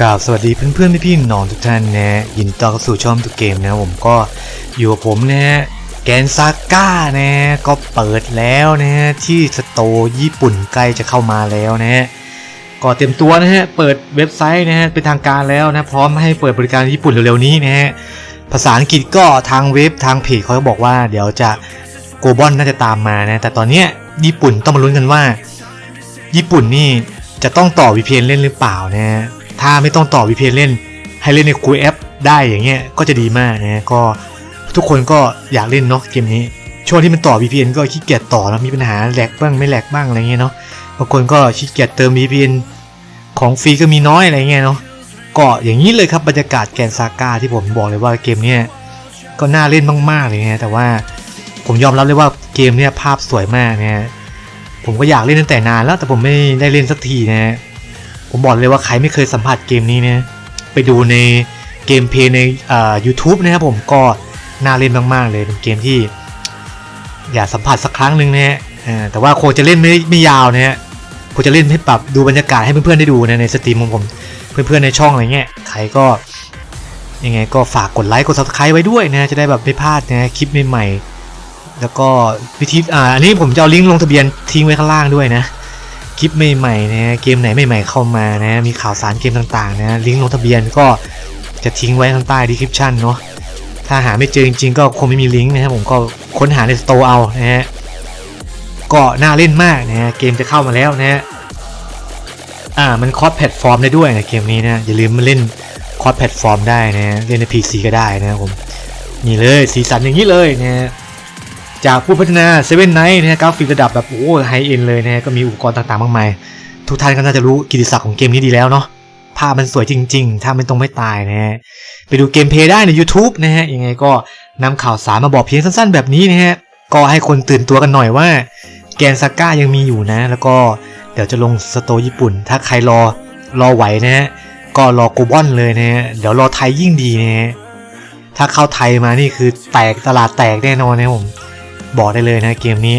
กราบสวัสดีเพื่อนๆพี่ๆน้องทุกท่านนะยินดีต้อนรับสู่ช่องทุกเกมนะผมก็อยู่กับผมนะแกนซาก้านะก็เปิดแล้วนะที่สโตญี่ปุ่นใกล้จะเข้ามาแล้วนะก็เต็มตัวนะฮะเปิดเว็บไซต์นะฮะเป็นทางการแล้วนะพร้อมให้เปิดบริการญี่ปุ่นเร็วๆนี้นะฮะภาษาอังกฤษก็ทางเว็บทางเพจเขาบอกว่าเดี๋ยวจะโกลบอลน่าจะตามมานะแต่ตอนเนี้ยญี่ปุ่นต้องมาลุ้นกันว่า ญี่ปุ่นนี่จะต้องต่อ VPN เล่นหรือเปล่านะ ถ้าไม่ต้องต่อ VPN เล่น ให้เล่นในคุยแอป ได้อย่างเงี้ยก็จะดีมากนะก็ทุกคนก็อยากเล่นเนาะเกมนี้ ช่วงที่มันต่อ VPN ก็ขี้เกียจต่อแล้วมีปัญหาแหลกบ้างไม่แหลกบ้างอะไรเงี้ยเนาะบางคนก็ขี้เกียจเติม VPN ของฟรีก็มีน้อยอะไรเงี้ยเนาะก็อย่างนี้เลยครับบรรยากาศแกนซาก้าที่ผมบอกเลยว่าเกมเนี้ยก็น่าเล่นมากๆเลยนะแต่ว่าผมยอมรับเลยว่าเกมเนี้ยภาพสวยมากนะผมก็อยากเล่นตั้งแต่นานแล้วแต่ผมไม่ได้เล่นสักทีนะ ผมบอกเลยว่าใครไม่เคยสัมผัสเกมนี้เนะไปดูในเกมเพลย์ในอ่า YouTube นะครับผมก็น่าเล่นมากๆเลยเป็นเกมที่ อยากสัมผัสสักครั้งหนึ่งนะฮะอ่าแต่ว่าโคงจะเล่นไม่ไม่ยาวนะฮะโคงจะเล่นให้ปรับดูบรรยากาศให้เพื่อนๆได้ดูนะในสตรีมของผมเพื่อนๆในช่องอะไรเงี้ยใครก็ยังไงก็ฝากกดไลค์กด subscribe ไว้ด้วยนะจะได้แบบไม่พลาดนะคลิปใหม่ๆแล้วก็วิธีอ่าอันนี้ผมจะเอาลิงก์ลงทะเบียนทิ้งไว้ข้างล่างด้วยนะ คลิปใหม่ๆนะเกมไหนใหม่ๆเข้ามานะมีข่าวสารเกมต่างๆนะลิงก์ลงทะเบียนก็จะทิ้งไว้ข้างใต้ดีคริปชันเนาะถ้าหาไม่เจอจริงๆก็คงไม่มีลิงก์นะครับผมก็ค้นหาในสโตร์เอานะฮะก็น่าเล่นมากนะฮะเกมจะเข้ามาแล้วนะฮะอ่ามันคอร์สแพลตฟอร์มได้ด้วยนะเกมนี้นะอย่าลืมมาเล่นคอร์สแพลตฟอร์มได้นะเล่นใน PC ก็ได้นะครับผมนี่เลยสีสันอย่างนี้เลยนะฮะ จากผู้พัฒนาเซเว่นไนท์นะฮะกราฟิกระดับแบบโอ้ไฮเอ็นเลยนะฮะก็มีอุปกรณ์ต่างๆ มากมายทุกท่านก็น่าจะรู้กิติศักดิ์ของเกมนี้ดีแล้วเนาะภาพมันสวยจริง ๆ ถ้าไม่ต้องไม่ตายนะฮะไปดูเกมเพลย์ได้ใน YouTube นะฮะยังไงก็นำข่าวสารมาบอกเพียงสั้นๆ แบบนี้นะฮะก็ให้คนตื่นตัวกันหน่อยว่าแกนซาก้ายังมีอยู่นะ แล้วก็เดี๋ยวจะลงสโตญี่ปุ่น ถ้าใครรอรอไหวนะฮะก็รอโกบอนเลยนะฮะเดี๋ยวรอไทยยิ่งดีนะฮะถ้าเข้าไทยมานี่คือแตกตลาดแตกแน่นอนนะผม บอกได้เลยนะเกมนี้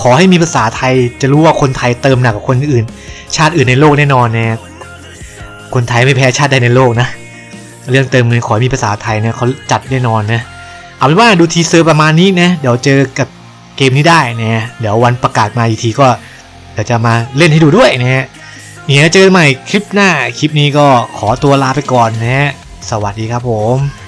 ขอให้มีภาษาไทยจะรู้ว่าคนไทยเติมหนักกว่าคนอื่น ชาติอื่นในโลกแน่นอนนะคนไทยไม่แพ้ชาติใดในโลกนะ เรื่องเติมเงินขอให้มีภาษาไทยเนี่ยเขาจัดแน่นอนนะเอาเป็นว่าดูทีเซอร์ประมาณนี้นะเดี๋ยวเจอกับเกมนี้ได้นะเดี๋ยววันประกาศมาอีกทีก็เดี๋ยวจะมาเล่นให้ดูด้วยนะฮะเนี่ยเจอใหม่คลิปหน้าคลิปนี้ก็ขอตัวลาไปก่อนนะฮะสวัสดีครับผม